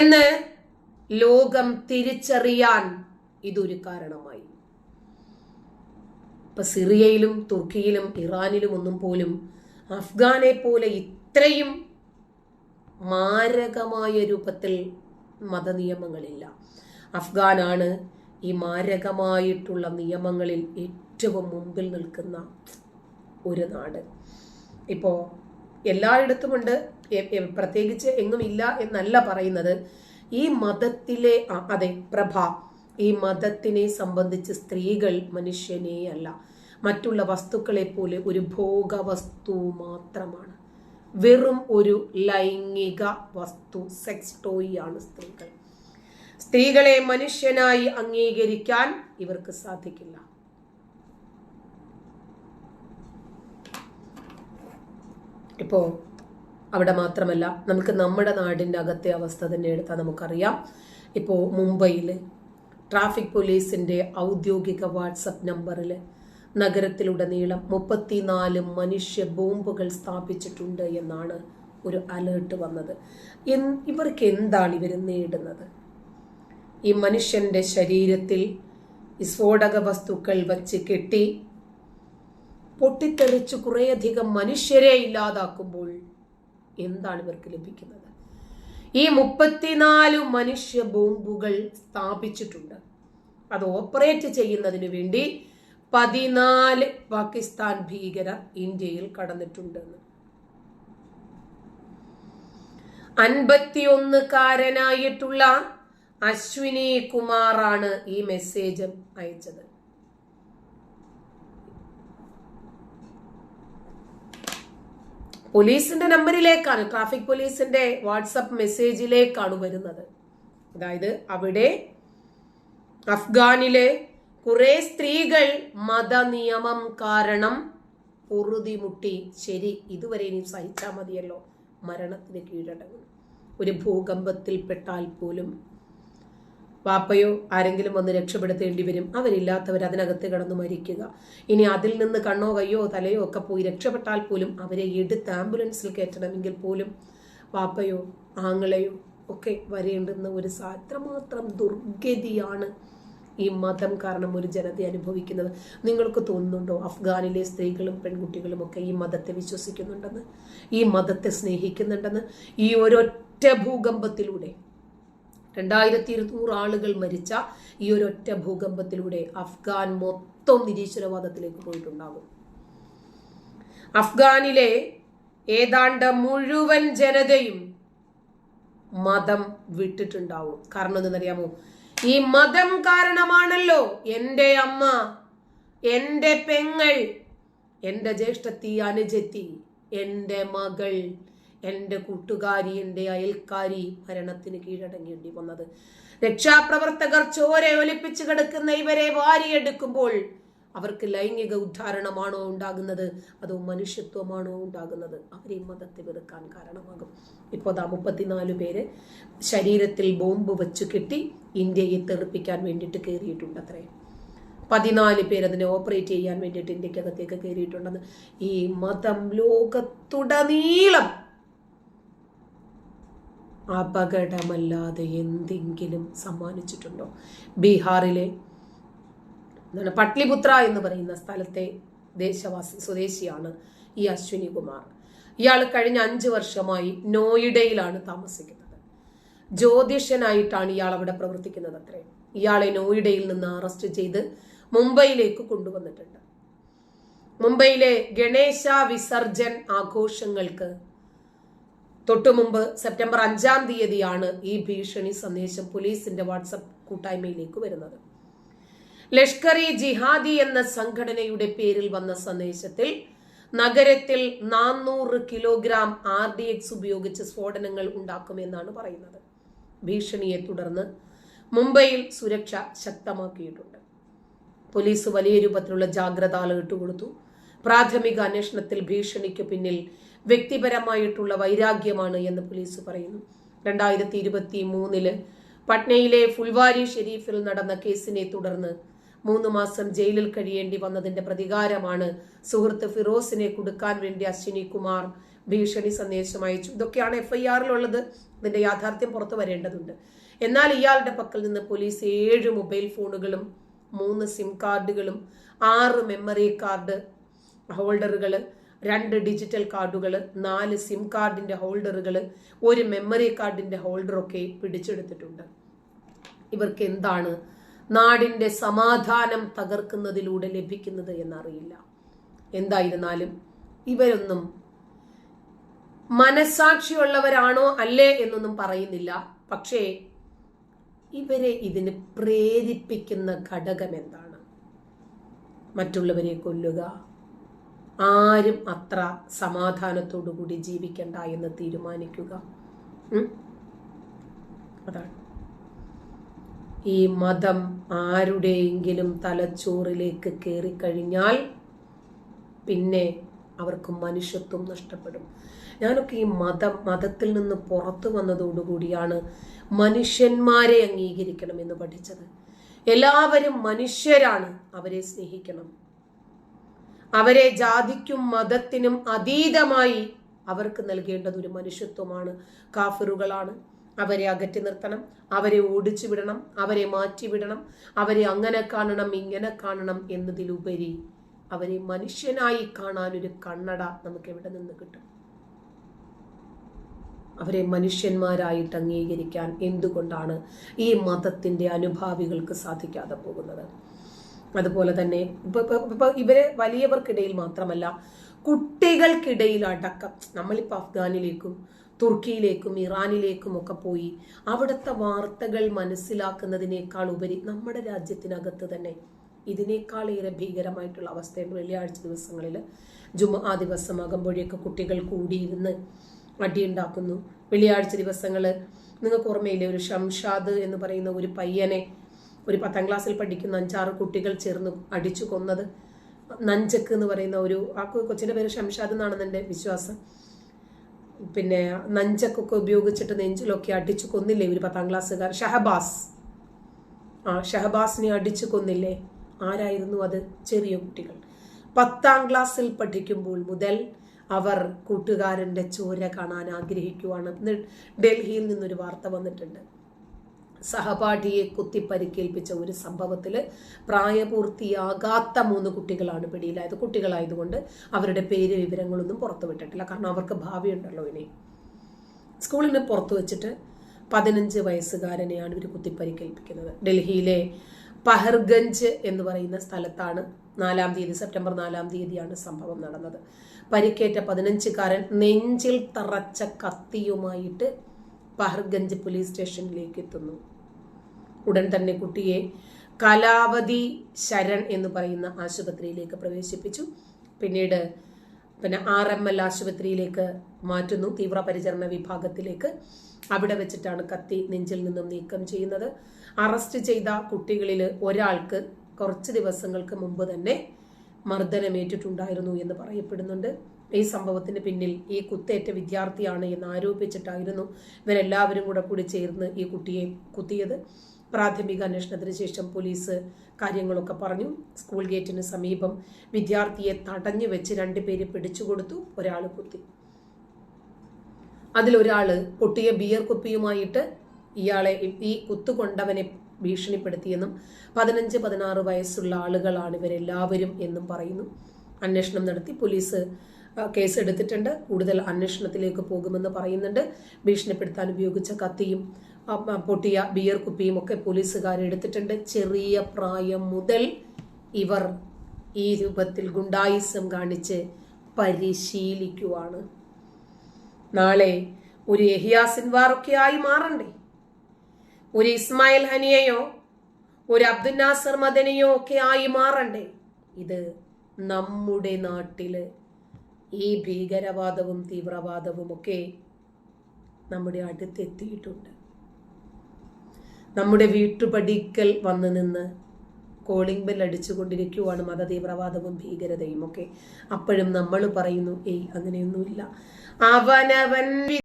എന്ന് ലോകം തിരിച്ചറിയാൻ ഇതൊരു കാരണമായി. ഇപ്പൊ സിറിയയിലും തുർക്കിയിലും ഇറാനിലും ഒന്നും പോലും അഫ്ഗാനെ പോലെ ഇത്രയും മാരകമായ രൂപത്തിൽ മതനിയമങ്ങളില്ല. അഫ്ഗാനാണ് ഈ മാരകമായിട്ടുള്ള നിയമങ്ങളിൽ ഏറ്റവും മുമ്പിൽ നിൽക്കുന്ന ഒരു നാട്. ഇപ്പോൾ എല്ലായിടത്തുമുണ്ട്. പ്രത്യേകിച്ച് എങ്ങുമില്ല എന്നല്ല പറയുന്നത്. ഈ മതത്തിലെ അതെ പ്രഭ ഈ മതത്തിനെ സംബന്ധിച്ച് സ്ത്രീകൾ മനുഷ്യനെ അല്ല. മറ്റുള്ള വസ്തുക്കളെ പോലെ ഒരു ഭോഗവസ്തു മാത്രമാണ്. വെറും ഒരു ലൈംഗിക വസ്തു സെക്സ് ടോയിയാണ് സ്ത്രീകൾ. സ്ത്രീകളെ മനുഷ്യനായി അംഗീകരിക്കാൻ ഇവർക്ക് സാധിക്കില്ല. ഇപ്പോൾ അവിടെ മാത്രമല്ല നമുക്ക് നമ്മുടെ നാടിന്റെ അകത്തെ അവസ്ഥ തന്നെ എടുത്താൽ നമുക്കറിയാം. ഇപ്പോൾ മുംബൈയിൽ ട്രാഫിക് പോലീസിന്റെ ഔദ്യോഗിക വാട്സപ്പ് നമ്പറിൽ നഗരത്തിലുടനീളം മുപ്പത്തിനാല് മനുഷ്യ ബോംബുകൾ സ്ഥാപിച്ചിട്ടുണ്ട് എന്നാണ് ഒരു അലേർട്ട് വന്നത്. ഇവർക്ക് എന്താണ് ഇവർ നേടുന്നത്? ഈ മനുഷ്യന്റെ ശരീരത്തിൽ സ്ഫോടക വസ്തുക്കൾ വച്ച് കെട്ടി പൊട്ടിത്തെറിച്ച് കുറേയധികം മനുഷ്യരെ ഇല്ലാതാക്കുമ്പോൾ എന്താണ് ഇവർക്ക് ലഭിക്കുന്നത്? ഈ മുപ്പത്തിനാല് മനുഷ്യ ബോംബുകൾ സ്ഥാപിച്ചിട്ടുണ്ട്. അത് ഓപ്പറേറ്റ് ചെയ്യുന്നതിന് വേണ്ടി പതിനാല് പാകിസ്ഥാൻ ഭീകരർ ഇന്ത്യയിൽ കടന്നിട്ടുണ്ടെന്ന് അൻപത്തിയൊന്നുകാരനായിട്ടുള്ള അശ്വിനി കുമാറാണ് ഈ മെസ്സേജ് അയച്ചത്. പോലീസിന്റെ നമ്പറിലേക്കാണ് ട്രാഫിക് പോലീസിന്റെ വാട്സപ്പ് മെസ്സേജിലേക്കാണ് വരുന്നത്. അതായത് അവിടെ അഫ്ഗാനിലെ കുറെ സ്ത്രീകൾ മതനിയമം കാരണം പൊറുതിമുട്ടി. ശരി ഇതുവരെ ഇനി സഹിച്ചാൽ മതിയല്ലോ. മരണത്തിന് കീഴടങ്ങും. ഒരു ഭൂകമ്പത്തിൽപ്പെട്ടാൽ പോലും വാപ്പയോ ആരെങ്കിലും വന്ന് രക്ഷപ്പെടുത്തേണ്ടി വരും. അവരില്ലാത്തവർ അതിനകത്ത് കിടന്ന് മരിക്കുക. ഇനി അതിൽ നിന്ന് കണ്ണോ കയ്യോ തലയോ ഒക്കെ പോയി രക്ഷപ്പെട്ടാൽ പോലും അവരെ എടുത്ത് ആംബുലൻസിൽ കയറ്റണമെങ്കിൽ പോലും പാപ്പയോ ആങ്ങളെയോ ഒക്കെ വരേണ്ടുന്ന ഒരു അത്രമാത്രം ദുർഗതിയാണ് ഈ മതം കാരണം ഒരു ജനത അനുഭവിക്കുന്നത്. നിങ്ങൾക്ക് തോന്നുന്നുണ്ടോ അഫ്ഗാനിലെ സ്ത്രീകളും പെൺകുട്ടികളും ഒക്കെ ഈ മതത്തെ വിശ്വസിക്കുന്നുണ്ടെന്ന്? ഈ മതത്തെ സ്നേഹിക്കുന്നുണ്ടെന്ന്? ഈ ഒരൊറ്റ ഭൂകമ്പത്തിലൂടെ രണ്ടായിരത്തി ഇരുന്നൂറ് ആളുകൾ മരിച്ച ഈ ഒരൊറ്റ ഭൂകമ്പത്തിലൂടെ അഫ്ഗാൻ മൊത്തം നിരീശ്വരവാദത്തിലേക്ക് പോയിട്ടുണ്ടാകും. അഫ്ഗാനിലെ ഏതാണ്ട് മുഴുവൻ ജനതയും മതം വിട്ടിട്ടുണ്ടാവും. കാരണം എന്തെന്നറിയാമോ? ഈ മതം കാരണമാണല്ലോ എന്റെ അമ്മ എന്റെ പെങ്ങൾ എന്റെ ജ്യേഷ്ഠത്തി അനുജത്തി എന്റെ മകൾ എന്റെ കൂട്ടുകാരി എന്റെ അയൽക്കാരി ഭരണത്തിന് കീഴടങ്ങേണ്ടി വന്നത്. രക്ഷാപ്രവർത്തകർ ചോര ഒലിപ്പിച്ചു കിടക്കുന്ന ഇവരെ വാരിയെടുക്കുമ്പോൾ അവർക്ക് ലൈംഗിക ഉദ്ധാരണമാണോ ഉണ്ടാകുന്നത്? അതോ മനുഷ്യത്വമാണോ ഉണ്ടാകുന്നത്? അവരെ മതത്തെ വെറുക്കാൻ കാരണമാകും. ഇപ്പോൾ ദാ മുപ്പത്തിനാല് പേര് ശരീരത്തിൽ ബോംബ് വെച്ച് കെട്ടി ഇന്ത്യയെ തെറിപ്പിക്കാൻ വേണ്ടിയിട്ട് കയറിയിട്ടുണ്ട് അത്രേ പതിനാല് പേര് അതിനെ ഓപ്പറേറ്റ് ചെയ്യാൻ വേണ്ടിയിട്ട് ഇന്ത്യക്കകത്തേക്ക് കയറിയിട്ടുണ്ടെന്ന് ഈ മതം ലോകത്തുടനീളം അപകടമല്ലാതെ എന്തെങ്കിലും സമ്മാനിച്ചിട്ടുണ്ടോ? ബീഹാറിലെ എന്താണ് പട്ലിപുത്ര എന്ന് പറയുന്ന സ്ഥലത്തെ ദേശവാസി സ്വദേശിയാണ് ഈ അശ്വിനി കുമാർ ഇയാൾ കഴിഞ്ഞ അഞ്ച് വർഷമായി നോയിഡയിലാണ് താമസിക്കുന്നത്. ജ്യോതിഷനായിട്ടാണ് ഇയാൾ അവിടെ പ്രവർത്തിക്കുന്നത് അത്രേ. ഇയാളെ നോയിഡയിൽ നിന്ന് അറസ്റ്റ് ചെയ്ത് മുംബൈയിലേക്ക് കൊണ്ടുവന്നിട്ടുണ്ട്. മുംബൈയിലെ ഗണേശ വിസർജൻ ആഘോഷങ്ങൾക്ക് തൊട്ടുമുമ്പ് സെപ്റ്റംബർ അഞ്ചാം തീയതിയാണ് ഈ ഭീഷണി സന്ദേശം പോലീസിന്റെ വാട്സപ്പ് കൂട്ടായ്മയിലേക്ക് വരുന്നത്. ലഷ്കർ ഇ ജിഹാദി എന്ന സംഘടനയുടെ പേരിൽ വന്ന സന്ദേശത്തിൽ നഗരത്തിൽ നാനൂറ് കിലോഗ്രാം ആർ ഡി എക്സ് ഉപയോഗിച്ച് സ്ഫോടനങ്ങൾ ഉണ്ടാക്കുമെന്നാണ് പറയുന്നത്. ഭീഷണിയെ തുടർന്ന് മുംബൈയിൽ സുരക്ഷ ശക്തമാക്കിയിട്ടുണ്ട്. പോലീസ് വലിയ രൂപത്തിലുള്ള ജാഗ്രത അലേർട്ട് കൊടുത്തു. പ്രാഥമിക അന്വേഷണത്തിൽ ഭീഷണിക്ക് പിന്നിൽ വ്യക്തിപരമായിട്ടുള്ള വൈരാഗ്യമാണ് എന്ന് പോലീസ് പറയുന്നു. രണ്ടായിരത്തി ഇരുപത്തി മൂന്നിൽ പട്നയിലെ ഫുൽവാരി ഷെരീഫിൽ നടന്ന കേസിനെ തുടർന്ന് മൂന്ന് മാസം ജയിലിൽ കഴിയേണ്ടി വന്നതിന്റെ പ്രതികാരമാണ് സുഹൃത്ത് ഫിറോസിനെ കൊടുക്കാൻ വേണ്ടി അശ്വിനി കുമാർ ഭീഷണി സന്ദേശം അയച്ചു. ഇതൊക്കെയാണ് എഫ്ഐആറിലുള്ളത്. ഇതിന്റെ യാഥാർത്ഥ്യം പുറത്തു വരേണ്ടതുണ്ട്. എന്നാൽ ഇയാളുടെ പക്കൽ നിന്ന് പോലീസ് ഏഴ് മൊബൈൽ ഫോണുകളും മൂന്ന് സിം കാർഡുകളും ആറ് മെമ്മറി കാർഡ് ഹോൾഡറുകൾ രണ്ട് ഡിജിറ്റൽ കാർഡുകൾ നാല് സിം കാർഡിന്റെ ഹോൾഡറുകൾ ഒരു മെമ്മറി കാർഡിന്റെ ഹോൾഡറൊക്കെ പിടിച്ചെടുത്തിട്ടുണ്ട്. ഇവർക്ക് എന്താണ് നാടിന്റെ സമാധാനം തകർക്കുന്നതിലൂടെ ലഭിക്കുന്നത് എന്നറിയില്ല. എന്തായിരുന്നാലും ഇവരൊന്നും മനസാക്ഷിയുള്ളവരാണോ അല്ലേ എന്നൊന്നും പറയുന്നില്ല. പക്ഷേ ഇവരെ ഇതിന് പ്രേരിപ്പിക്കുന്ന ഘടകം എന്താണ് മറ്റുള്ളവരെ കൊല്ലുക ആരും അത്ര സമാധാനത്തോടു കൂടി ജീവിക്കണ്ട എന്ന് തീരുമാനിക്കുക. അതാണ്. ഈ മതം ആരുടെയെങ്കിലും തലച്ചോറിലേക്ക് കയറിക്കഴിഞ്ഞാൽ പിന്നെ അവർക്ക് മനുഷ്യത്വം നഷ്ടപ്പെടും. ഞാനൊക്കെ ഈ മതം മതത്തിൽ നിന്ന് പുറത്തു വന്നതോടുകൂടിയാണ് മനുഷ്യന്മാരെ അംഗീകരിക്കണം എന്ന് പഠിച്ചത്. എല്ലാവരും മനുഷ്യരാണ് അവരെ സ്നേഹിക്കണം. അവരെ ജാതിക്കും മതത്തിനും അതീതമായി അവർക്ക് നൽകേണ്ടത് ഒരു മനുഷ്യത്വമാണ്. കാഫിറുകളാണ്. അവരെ അകറ്റി നിർത്തണം. അവരെ ഓടിച്ചു വിടണം അവരെ മാറ്റിവിടണം. അവരെ അങ്ങനെ കാണണം ഇങ്ങനെ കാണണം എന്നതിലുപരി അവരെ മനുഷ്യനായി കാണാൻ ഒരു കണ്ണട നമുക്ക് എവിടെ നിന്ന് കിട്ടും? അവരെ മനുഷ്യന്മാരായിട്ട് അംഗീകരിക്കാൻ എന്തുകൊണ്ടാണ് ഈ മതത്തിന്റെ അനുഭാവികൾക്ക് സാധിക്കാതെ പോകുന്നത്? അതുപോലെ തന്നെ ഇപ്പൊ ഇവരെ വലിയവർക്കിടയിൽ മാത്രമല്ല കുട്ടികൾക്കിടയിൽ അടക്കം നമ്മളിപ്പോൾ അഫ്ഗാനിലേക്കും തുർക്കിയിലേക്കും ഇറാനിലേക്കും ഒക്കെ പോയി അവിടുത്തെ വാർത്തകൾ മനസ്സിലാക്കുന്നതിനേക്കാൾ ഉപരി നമ്മുടെ രാജ്യത്തിനകത്ത് തന്നെ ഇതിനേക്കാളേറെ ഭീകരമായിട്ടുള്ള അവസ്ഥയും വെള്ളിയാഴ്ച ദിവസങ്ങളിൽ ജുമ ആ ദിവസമാകുമ്പോഴേക്ക് കുട്ടികൾ കൂടിയിരുന്ന് അടിയുണ്ടാക്കുന്നു. വെള്ളിയാഴ്ച ദിവസങ്ങൾ നിങ്ങൾക്ക് ഓർമ്മയില്ലേ? ഒരു ഷംഷാദ് എന്ന് പറയുന്ന ഒരു പയ്യനെ ഒരു പത്താം ക്ലാസ്സിൽ പഠിക്കുന്ന അഞ്ചാറ് കുട്ടികൾ ചേർന്ന് അടിച്ചു കൊന്നത്. നഞ്ചക്ക് എന്ന് പറയുന്ന ഒരു ആ കൊച്ചിന്റെ പേര് ഷംഷാദ് എന്നാണെന്ന് എന്റെ വിശ്വാസം. പിന്നെ നഞ്ചക്കൊക്കെ ഉപയോഗിച്ചിട്ട് നെഞ്ചിലൊക്കെ അടിച്ചു കൊന്നില്ലേ ഒരു പത്താം ക്ലാസ്സുകാർ? ഷഹബാസ്. ആ ഷഹബാസിനെ അടിച്ചു കൊന്നില്ലേ? ആരായിരുന്നു അത്? ചെറിയ കുട്ടികൾ. പത്താം ക്ലാസ്സിൽ പഠിക്കുമ്പോൾ മുതൽ അവർ കൂട്ടുകാരന്റെ ചോര കാണാൻ ആഗ്രഹിക്കുവാണ്. ഡൽഹിയിൽ നിന്നൊരു വാർത്ത വന്നിട്ടുണ്ട്. സഹപാഠിയെ കുത്തി പരിക്കേൽപ്പിച്ച ഒരു സംഭവത്തിൽ പ്രായപൂർത്തിയാകാത്ത മൂന്ന് കുട്ടികളാണ് പിടിയിലായത്. കുട്ടികളായതുകൊണ്ട് അവരുടെ പേര് വിവരങ്ങളൊന്നും പുറത്തുവിട്ടിട്ടില്ല. കാരണം അവർക്ക് ഭാവിയുണ്ടല്ലോ ഇനി. സ്കൂളിന് പുറത്തു വെച്ചിട്ട് പതിനഞ്ച് വയസ്സുകാരനെയാണ് ഇവർ കുത്തിപ്പരിക്കേൽപ്പിക്കുന്നത്. ഡൽഹിയിലെ പഹർഗഞ്ച് എന്ന് പറയുന്ന സ്ഥലത്താണ് നാലാം തീയതി സെപ്റ്റംബർ നാലാം തീയതിയാണ് സംഭവം നടന്നത്. പരിക്കേറ്റ പതിനഞ്ചുകാരൻ നെഞ്ചിൽ തറച്ച കത്തിയുമായിട്ട് പഹർഗഞ്ച് പോലീസ് സ്റ്റേഷനിലേക്ക് എത്തുന്നു ഉടൻ തന്നെ കുട്ടിയെ കലാവതി ശരൺ എന്ന് പറയുന്ന ആശുപത്രിയിലേക്ക് പ്രവേശിപ്പിച്ചു. പിന്നീട് പിന്നെ ആർ എം എൽ ആശുപത്രിയിലേക്ക് മാറ്റുന്നു. തീവ്രപരിചരണ വിഭാഗത്തിലേക്ക്. അവിടെ വെച്ചിട്ടാണ് കത്തി നെഞ്ചിൽ നിന്നും നീക്കം ചെയ്യുന്നത്. അറസ്റ്റ് ചെയ്ത കുട്ടികളിൽ ഒരാൾക്ക് കുറച്ച് ദിവസങ്ങൾക്ക് മുമ്പ് തന്നെ മർദ്ദനമേറ്റിട്ടുണ്ടായിരുന്നു എന്ന് പറയപ്പെടുന്നുണ്ട്. ഈ സംഭവത്തിന് പിന്നിൽ ഈ കുത്തേറ്റ വിദ്യാർത്ഥിയാണ് എന്ന് ആരോപിച്ചിട്ടായിരുന്നു ഇവരെല്ലാവരും കൂടെ കൂടി ചേർന്ന് ഈ കുട്ടിയെ കുത്തിയത്. പ്രാഥമിക അന്വേഷണത്തിന് ശേഷം പോലീസ് കാര്യങ്ങളൊക്കെ പറഞ്ഞു. സ്കൂൾ ഗേറ്റിന് സമീപം വിദ്യാർത്ഥിയെ തടഞ്ഞു വെച്ച് രണ്ടുപേര് പിടിച്ചുകൊടുത്തു ഒരാൾ കുത്തി. അതിലൊരാൾ പൊട്ടിയ ബിയർ കുപ്പിയുമായിട്ട് ഇയാളെ ഈ കുത്തുകൊണ്ടവനെ ഭീഷണിപ്പെടുത്തിയെന്നും പതിനഞ്ച് പതിനാറ് വയസ്സുള്ള ആളുകളാണ് ഇവരെല്ലാവരും എന്നും പറയുന്നു. അന്വേഷണം നടത്തി പോലീസ് കേസ് എടുത്തിട്ടുണ്ട്. കൂടുതൽ അന്വേഷണത്തിലേക്ക് പോകുമെന്ന് പറയുന്നുണ്ട്. ഭീഷണിപ്പെടുത്താൻ ഉപയോഗിച്ച കത്തിയും പൊട്ടിയ ബിയർ കുപ്പിയും ഒക്കെ പോലീസുകാർ എടുത്തിട്ടുണ്ട്. ചെറിയ പ്രായം മുതൽ ഇവർ ഈ രൂപത്തിൽ ഗുണ്ടായിസം കാണിച്ച് പരിശീലിക്കുവാണ്. നാളെ ഒരു എഹിയാസിൻവാറൊക്കെ ആയി മാറണ്ടേ? ഒരു ഇസ്മായിൽ ഹനിയയോ ഒരു അബ്ദുൽ നാസർ മദനയോ ഒക്കെ ആയി മാറണ്ടേ? ഇത് നമ്മുടെ നാട്ടിൽ ഈ ഭീകരവാദവും തീവ്രവാദവും ഒക്കെ നമ്മുടെ അടുത്തെത്തിയിട്ടുണ്ട്. നമ്മുടെ വീട്ടുപടിക്കൽ വന്ന് നിന്ന് കോളിംഗ് ബെൽ അടിച്ചുകൊണ്ടിരിക്കുവാണ് മതതീവ്രവാദവും ഭീകരതയും ഒക്കെ. അപ്പോഴും നമ്മൾ പറയുന്നു ഏയ് അങ്ങനെയൊന്നുമില്ല. അവനവൻ